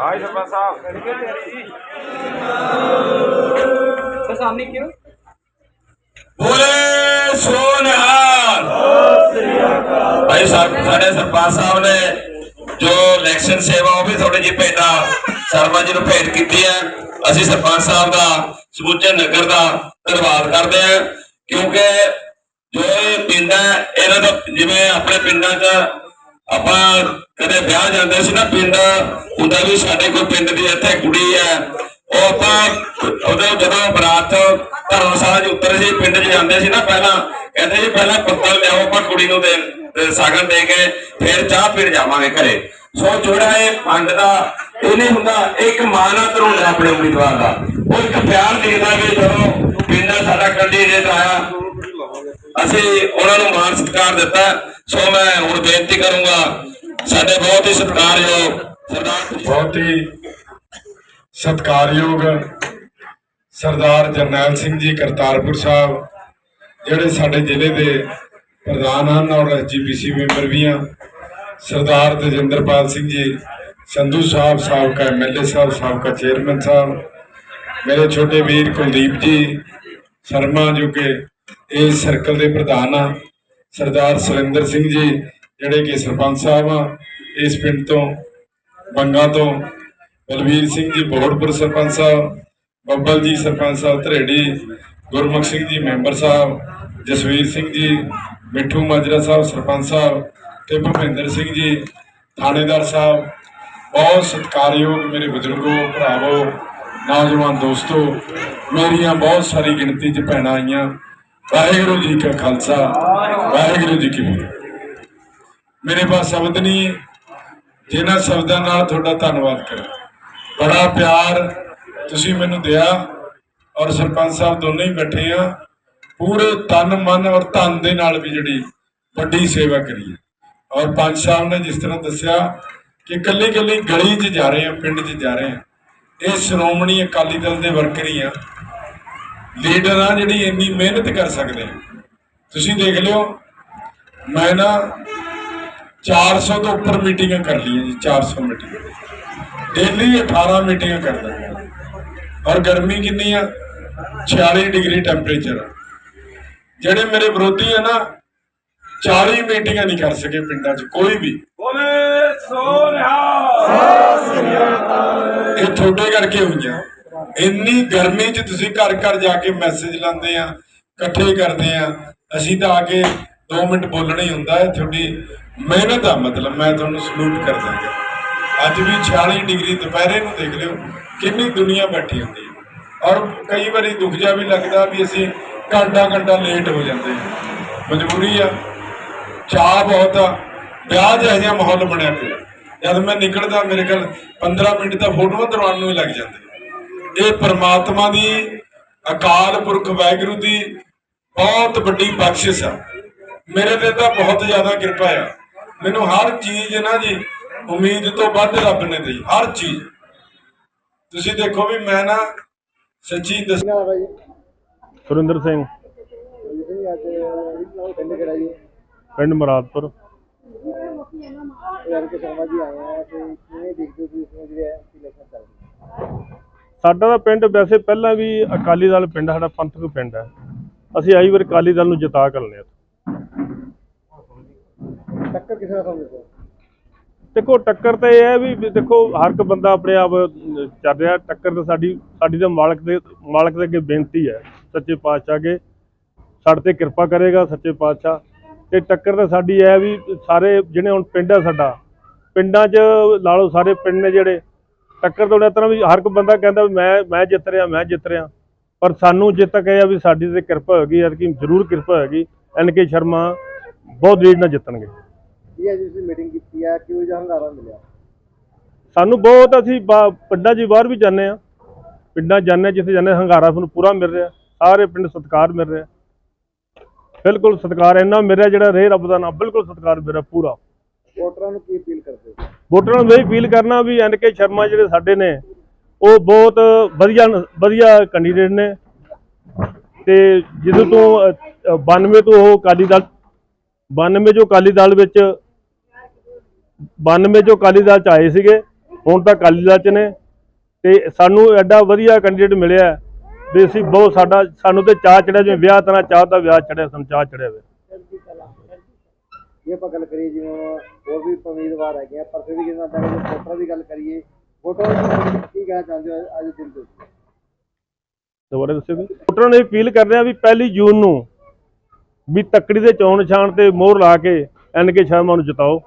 High sarpanch ਸਾਹਿਬ ਕਰੀਏ ਤੇਰੀ। Sir ਸਾਹਮਣੇ ਕਿਉਂ? ਬੋਲੇ ਸੋਨਹਾਲ। ਭਾਈ ਸਾਹਿਬ ਸਾਡੇ ਸਰਪੰਚ ਸਾਹਿਬ ਨੇ ਜੋ ਇਲੈਕਸ਼ਨ ਸੇਵਾ ਉਹ ਵੀ ਥੋੜੀ ਜਿਹੀ ਭੇਟਾ ਸ਼ਰਮਾ ਜੀ ਨੂੰ ਭੇਟ ਕੀਤੀ ਹੈ। ਅਸੀਂ ਸਰਪੰਚ ਸਾਹਿਬ ਦਾ, ਸਮੁੱਚੇ ਨਗਰ ਦਾ ਧੰਨਵਾਦ ਕਰਦੇ ਹਾਂ, ਕਿਉਂਕਿ ਜੋ ਇਹ ਪਿੰਡ ਹੈ, ਇਹਨਾਂ ਦਾ ਜਿਵੇਂ ਆਪਣੇ ਪਿੰਡਾਂ 'ਚ ਆਪਾਂ ਕਦੇ ਵਿਆਹ ਜਾਂਦੇ ਸੀ ਨਾ, ਪਿੰਡ ਹੁੰਦਾ ਵੀ ਸਾਡੇ ਕੋਲ ਪਿੰਡ ਦੀ ਇੱਥੇ ਕੁੜੀ ਹੈ। ਉਹ ਆਪਾਂ ਉਹਦੇ ਜਦੋਂ ਬਰਾਤ ਧਰਮਸ਼ਾਲਾ 'ਚ ਉਤਰ ਸੀ, ਪਿੰਡ 'ਚ ਜਾਂਦੇ ਸੀ ਨਾ ਪਹਿਲਾਂ, ਕਹਿੰਦੇ ਜੀ ਪਹਿਲਾਂ ਪੱਤਲ ਲਿਆਓ ਆਪਾਂ ਕੁੜੀ ਨੂੰ ਦੇ ਸਾਗਨ ਦੇ ਕੇ, ਫਿਰ ਚਾਹ ਪੀਣ ਜਾਵਾਂਗੇ ਘਰੇ। ਸੋ ਜਿਹੜਾ ਇਹ ਪੰਡ ਦਾ ਇਹ ਨਹੀਂ ਹੁੰਦਾ ਇੱਕ ਮਾਨਤ ਹੁੰਦਾ ਆਪਣੇ ਉਮੀਦਵਾਰ ਦਾ। ਉਹ ਇੱਕ ਪਿਆਰ ਦੇਖਦਾ ਕਿ ਜਦੋਂ ਪਿੰਡ ਸਾਡਾ ਕੈਂਡੀਡੇਟ ਆਇਆ, ਅਸੀਂ ਉਹਨਾਂ ਨੂੰ ਮਾਨ ਸਤਿਕਾਰ ਦਿੱਤਾ। ਸੋ ਮੈਂ ਹੁਣ ਬੇਨਤੀ ਕਰੂੰਗਾ, ਸਾਡੇ ਬਹੁਤ ਹੀ ਸਤਿਕਾਰਯੋਗ ਸਰਦਾਰ ਬਹੁਤ ਹੀ ਸਤਿਕਾਰਯੋਗ ਸਰਦਾਰ ਜਰਨੈਲ ਸਿੰਘ ਜੀ ਕਰਤਾਰਪੁਰ ਸਾਹਿਬ, ਜਿਹੜੇ ਸਾਡੇ ਜ਼ਿਲ੍ਹੇ ਦੇ ਪ੍ਰਧਾਨ ਹਨ ਔਰ ਐਸਜੀਪੀਸੀ ਮੈਂਬਰ ਵੀ ਆ। ਸਰਦਾਰ ਤਜਿੰਦਰਪਾਲ ਸਿੰਘ ਜੀ, ਸੰਧੂ ਸਾਹਿਬ, ਸਾਬਕਾ ਐਮਐਲਏ ਸਾਹਿਬ, ਸਾਬਕਾ ਚੇਅਰਮੈਨ ਸਾਹਿਬ, ਮੇਰੇ ਛੋਟੇ ਵੀਰ ਕੁਲਦੀਪ ਜੀ, ਸ਼ਰਮਾ ਜੋ ਕਿ ਇਸ ਸਰਕਲ ਦੇ ਪ੍ਰਧਾਨ ਆ। ਸਰਦਾਰ ਸੁਰਿੰਦਰ ਸਿੰਘ ਜੀ, ਜਿਹੜੇ ਕਿ ਸਰਪੰਚ ਸਾਹਿਬ ਆ, ਇਸ ਪਿੰਡ ਤੋਂ, ਬੰਗਾ ਤੋਂ। ਬਲਵੀਰ ਸਿੰਘ ਜੀ ਬੋੜਪੁਰ ਸਰਪੰਚ ਸਾਹਿਬ, ਬੱਬਲ ਜੀ, ਸਰਪੰਚ ਸਾਹਿਬ ਧਰੇੜੀ, ਗੁਰਮੁਖ ਸਿੰਘ ਜੀ, ਮੈਂਬਰ ਸਾਹਿਬ, ਜਸਵੀਰ ਸਿੰਘ ਜੀ, ਮਿੱਠੂ ਮਾਜਰਾ ਸਾਹਿਬ, ਸਰਪੰਚ ਸਾਹਿਬ ਤੇ ਭੁਪਿੰਦਰ ਸਿੰਘ ਜੀ, ਥਾਣੇਦਾਰ ਸਾਹਿਬ, ਬਹੁਤ ਸਤਿਕਾਰਯੋਗ ਮੇਰੇ ਬਜ਼ੁਰਗੋ, ਭਰਾਵੋ, ਨੌਜਵਾਨ ਦੋਸਤੋ, ਮੇਰੀਆਂ ਬਹੁਤ ਸਾਰੀ ਗਿਣਤੀ 'ਚ ਭੈਣਾਂ ਆਈਆਂ। ਵਾਹਿਗੁਰੂ ਜੀ ਕਾ ਖਾਲਸਾ, ਵਾਹਿਗੁਰੂ ਜੀ ਕੀ ਫਤਿਹ। ਮੇਰੇ ਪਾਸ ਸ਼ਬਦ ਨਹੀਂ, ਜਿਨ੍ਹਾਂ ਸ਼ਬਦਾਂ ਨਾਲ ਤੁਹਾਡਾ ਧੰਨਵਾਦ ਕਰਾਂ। ਬੜਾ ਪਿਆਰ ਤੁਸੀਂ ਮੈਨੂੰ ਦਿਆ ਔਰ ਸਰਪੰਚ ਸਾਹਿਬ ਦੋਨੇ ਹੀ ਬੈਠੇ ਆ। ਪੂਰੇ ਤਨ, ਮਨ ਔਰ ਧਨ ਦੇ ਨਾਲ ਵੀ ਜਿਹੜੀ ਵੱਡੀ ਸੇਵਾ ਕਰੀ ਹੈ ਔਰ ਪੰਜ ਸਾਹਿਬ ਨੇ ਜਿਸ ਤਰ੍ਹਾਂ ਦੱਸਿਆ ਕਿ ਕੱਲੀ ਕੱਲੀ ਗਲੀ 'ਚ ਜਾ ਰਹੇ ਆ ਪਿੰਡ 'ਚ ਜਾ ਰਹੇ ਆ ਇਹ ਸ਼੍ਰੋਮਣੀ ਅਕਾਲੀ ਦਲ ਦੇ ਵਰਕਰ ਹੀ ਆ। ਲੀਡਰ ਆ ਜਿਹੜੀ ਇੰਨੀ ਮਿਹਨਤ ਕਰ ਸਕਦੇ ਆ। ਤੁਸੀਂ ਦੇਖ ਲਿਓ, ਮੈਂ ਨਾ 400 ਤੋਂ ਉੱਪਰ ਮੀਟਿੰਗਾਂ ਕਰ ਲਈਆਂ ਜੀ 400 ਮੀਟਿੰਗਾਂ। ਡੇਲੀ 18 ਮੀਟਿੰਗਾਂ ਕਰਦਾ ਔਰ ਗਰਮੀ ਕਿੰਨੀ ਆ? 46 ਡਿਗਰੀ ਟੈਂਪਰੇਚਰ ਜਿਹੜੇ ਮੇਰੇ ਵਿਰੋਧੀ ਆ ਨਾ 40 ਮੀਟਿੰਗਾਂ ਨਹੀਂ ਕਰ ਸਕੇ ਪਿੰਡਾਂ 'ਚ ਕੋਈ ਵੀ। ਬੋਲੇ ਸੋਨਿਆ ਇਹ ਤੁਹਾਡੇ ਕਰਕੇ ਹੋਈਆਂ। ਇੰਨੀ ਗਰਮੀ 'ਚ ਤੁਸੀਂ ਘਰ ਘਰ ਜਾ ਕੇ ਮੈਸੇਜ ਲਾਉਂਦੇ ਆ ਇਕੱਠੇ ਕਰਦੇ ਆ। ਅਸੀਂ ਤਾਂ ਆ ਕੇ 2 ਮਿੰਟ ਬੋਲਣਾ ਹੀ ਹੁੰਦਾ ਹੈ ਤੁਹਾਡੀ ਮਿਹਨਤ ਆ ਮਤਲਬ ਮੈਂ ਤੁਹਾਨੂੰ ਸਲੂਟ ਕਰਦਾ ਹਾਂ। ਅੱਜ ਵੀ 46 ਡਿਗਰੀ ਦੁਪਹਿਰੇ ਨੂੰ ਦੇਖ ਲਿਓ ਕਿੰਨੀ ਦੁਨੀਆ ਬੈਠੀ ਹੁੰਦੀ ਹੈ। ਔਰ ਕਈ ਵਾਰੀ ਦੁੱਖ ਜਾ ਵੀ ਲੱਗਦਾ ਵੀ ਅਸੀਂ ਘੰਟਾ ਘੰਟਾ ਲੇਟ ਹੋ ਜਾਂਦੇ ਹਾਂ। ਮਜਬੂਰੀ ਆ। ਚਾਹ ਬਹੁਤ ਆ। ਵਿਆਹ ਜਿਹਾ ਜਿਹਾ ਮਾਹੌਲ ਬਣਿਆ ਪਿਆ। ਜਦ ਮੈਂ ਨਿਕਲਦਾ ਮੇਰੇ ਕੋਲ 15 ਮਿੰਟ ਤਾਂ ਫੋਟੋਆਂ ਦਰਵਾਨ ਨੂੰ ਹੀ ਲੱਗ ਜਾਂਦੇ। ਇਹ ਪ੍ਰਮਾਤਮਾ ਦੀ ਅਕਾਲ ਪੁਰਖ ਵਾਹਿਗੁਰੂ ਦੀ ਬਹੁਤ ਵੱਡੀ ਬਖਸ਼ਿਸ਼ ਆ। ਮੇਰੇ ਤੇ ਤਾਂ ਬਹੁਤ ਜ਼ਿਆਦਾ ਕਿਰਪਾ ਆ। ਮੈਨੂੰ ਹਰ ਚੀਜ਼ ਨਾ ਜੀ ਉਮੀਦ ਤੋਂ ਵੱਧ ਰੱਬ ਨੇ ਦਿੱਤੀ ਹਰ ਚੀਜ਼। ਤੁਸੀਂ ਦੇਖੋ ਵੀ ਮੈਂ ਨਾ ਸੱਚੀ ਦੱਸ ਸੁਰਿੰਦਰ ਸਿੰਘ। ਪਿੰਡ ਮੁਰਾਦਪੁਰ। ਸਾਡਾ ਤਾਂ ਪਿੰਡ ਵੈਸੇ ਪਹਿਲਾਂ ਵੀ ਅਕਾਲੀ ਦਲ ਪਿੰਡ ਸਾਡਾ ਪੰਥਕ ਪਿੰਡ ਹੈ। ਅਸੀਂ ਆਈ ਵਾਰ ਅਕਾਲੀ ਦਲ ਨੂੰ ਜਿਤਾ ਕਰ ਲਿਆ ਟੱਕਰ ਕਿਸੇ ਨਾਲ ਸਮਝਦੇ ਦੇਖੋ ਟੱਕਰ ਤੇ ਇਹ ਹੈ ਵੀ ਦੇਖੋ ਹਰ ਇੱਕ ਬੰਦਾ ਆਪਣੇ ਆਪ ਚੱਲ ਰਿਹਾ। ਟੱਕਰ ਤੇ ਸਾਡੀ ਸਾਡੀ ਤਾਂ ਮਾਲਕ ਦੇ ਮਾਲਕ ਦੇ ਅੱਗੇ ਬੇਨਤੀ ਹੈ। ਸੱਚੇ ਪਾਤਸ਼ਾਹ ਅੱਗੇ। ਸਾਡੇ ਤੇ ਕਿਰਪਾ ਕਰੇਗਾ ਸੱਚੇ ਪਾਤਸ਼ਾਹ। ਤੇ ਟੱਕਰ ਤਾਂ ਸਾਡੀ ਹੈ ਵੀ ਸਾਰੇ ਜਿਹੜੇ ਹੁਣ ਪਿੰਡ ਹੈ ਸਾਡਾ ਪਿੰਡਾਂ 'ਚ ਲਾ ਲਓ ਸਾਰੇ ਪਿੰਡ ਨੇ ਜਿਹੜੇ ਟੱਕਰ ਤੋਂ ਤਰ੍ਹਾਂ ਵੀ ਹਰ ਇੱਕ ਬੰਦਾ ਕਹਿੰਦਾ ਵੀ ਮੈਂ ਮੈਂ ਜਿੱਤ ਰਿਹਾ ਮੈਂ ਜਿੱਤ ਰਿਹਾ। ਪਰ ਸਾਨੂੰ ਜਿੱਤ ਤੱਕ ਇਹ ਆ ਵੀ ਸਾਡੀ ਤੇ ਕਿਰਪਾ ਹੋਏਗੀ ਯਾਰ ਕਿ ਜ਼ਰੂਰ ਕਿਰਪਾ ਹੋਏਗੀ ਐਨ ਕੇ ਸ਼ਰਮਾ ਬਹੁਤ ਲੀਡ ਨਾਲ ਜਿੱਤਣਗੇ। ਇਹ ਅੱਜ ਤੁਸੀਂ ਮੀਟਿੰਗ ਕੀਤੀ ਹੈ ਕਿਉਂ ਜਿਹਾ ਹੰਗਾਰਾ ਮਿਲਿਆ? ਸਾਨੂੰ ਬਹੁਤ ਅਸੀਂ ਪਿੰਡਾਂ 'ਚ ਬਾਹਰ ਵੀ ਜਾਂਦੇ ਆ। ਪਿੰਡਾਂ ਜਾਂਦੇ ਜਿੱਥੇ ਜਾਂਦੇ ਹੰਗਾਰਾ ਸਾਨੂੰ ਪੂਰਾ ਮਿਲ ਰਿਹਾ ਸਾਰੇ ਪਿੰਡ ਸਤਿਕਾਰ ਮਿਲ ਰਿਹਾ। ਬਿਲਕੁਲ ਸਤਿਕਾਰ ਇੰਨਾ ਮਿਲ ਰਿਹਾ ਜਿਹੜਾ ਰੇ ਰੱਬ ਦਾ ਨਾਮ ਬਿਲਕੁਲ ਸਤਿਕਾਰ ਮਿਲ ਰਿਹਾ ਪੂਰਾ। ਵੋਟਰਾਂ ਨੂੰ ਕੀ ਅਪੀਲ ਕਰਦੇ ਹੋ? ਵੋਟਰਾਂ ਨੂੰ ਇਹ ਅਪੀਲ ਕਰਨਾ ਵੀ ਐਨ ਕੇ ਸ਼ਰਮਾ ਜਿਹੜੇ ਸਾਡੇ ਨੇ ਉਹ ਬਹੁਤ ਵਧੀਆ ਵਧੀਆ ਕੈਂਡੀਡੇਟ ਨੇ। ਤੇ ਜਦੋਂ ਤੋਂ ਅ, ਅ, 92 ਤੋਂ ਉਹ ਅਕਾਲੀ ਦਲ 92 ਜੋ ਅਕਾਲੀ ਦਲ ਵਿੱਚ 92 ਜੋ ਅਕਾਲੀ ਦਲ ਚ ਆਏ ਸੀਗੇ ਹੁਣ ਤਾਂ ਅਕਾਲੀ ਦਲ ਚ ਨੇ। ਤੇ ਸਾਨੂੰ ਐਡਾ ਵਧੀਆ ਕੈਂਡੀਡੇਟ ਮਿਲਿਆ। ਵੀ ਅਸੀਂ ਬਹੁਤ ਸਾਡਾ ਸਾਨੂੰ ਤੇ ਚਾਹ ਚੜਿਆ ਜਿਵੇਂ ਵਿਆਹ ਤਰ੍ਹਾਂ ਚਾਹ ਦਾ ਵਿਆਹ ਚੜਿਆ ਸਾਨੂੰ ਚਾਹ ਚੜਿਆ ਹੋਇਆ ਜੇ ਆਪਾਂ ਗੱਲ ਕਰੀਏ ਜਿਵੇਂ ਹੋਰ ਵੀ ਉਮੀਦਵਾਰ ਹੈਗੇ ਆ ਪਰ ਫਿਰ ਵੀ ਜਿਵੇਂ ਆਪਾਂ ਵੋਟਰਾਂ ਦੀ ਗੱਲ ਕਰੀਏ ਦੀ ਕੀ ਕਹਿਣਾ ਚਾਹੁੰਦੇ ਹੋ ਅੱਜ ਦਿਨ ਤੋਂ ਦੁਬਾਰਾ ਦੱਸਿਓ ਜੀ ਵੋਟਰਾਂ ਨੂੰ ਅਪੀਲ ਕਰ ਰਿਹਾ ਵੀ ਪਹਿਲੀ ਜੂਨ ਨੂੰ ਵੀ ਤੱਕੜੀ ਦੇ ਚੋਣ ਨਿਸ਼ਾਨ ਤੇ ਮੋਹਰ ਲਾ ਕੇ ਐਨ ਕੇ ਸ਼ਰਮਾ ਨੂੰ ਜਿਤਾਓ।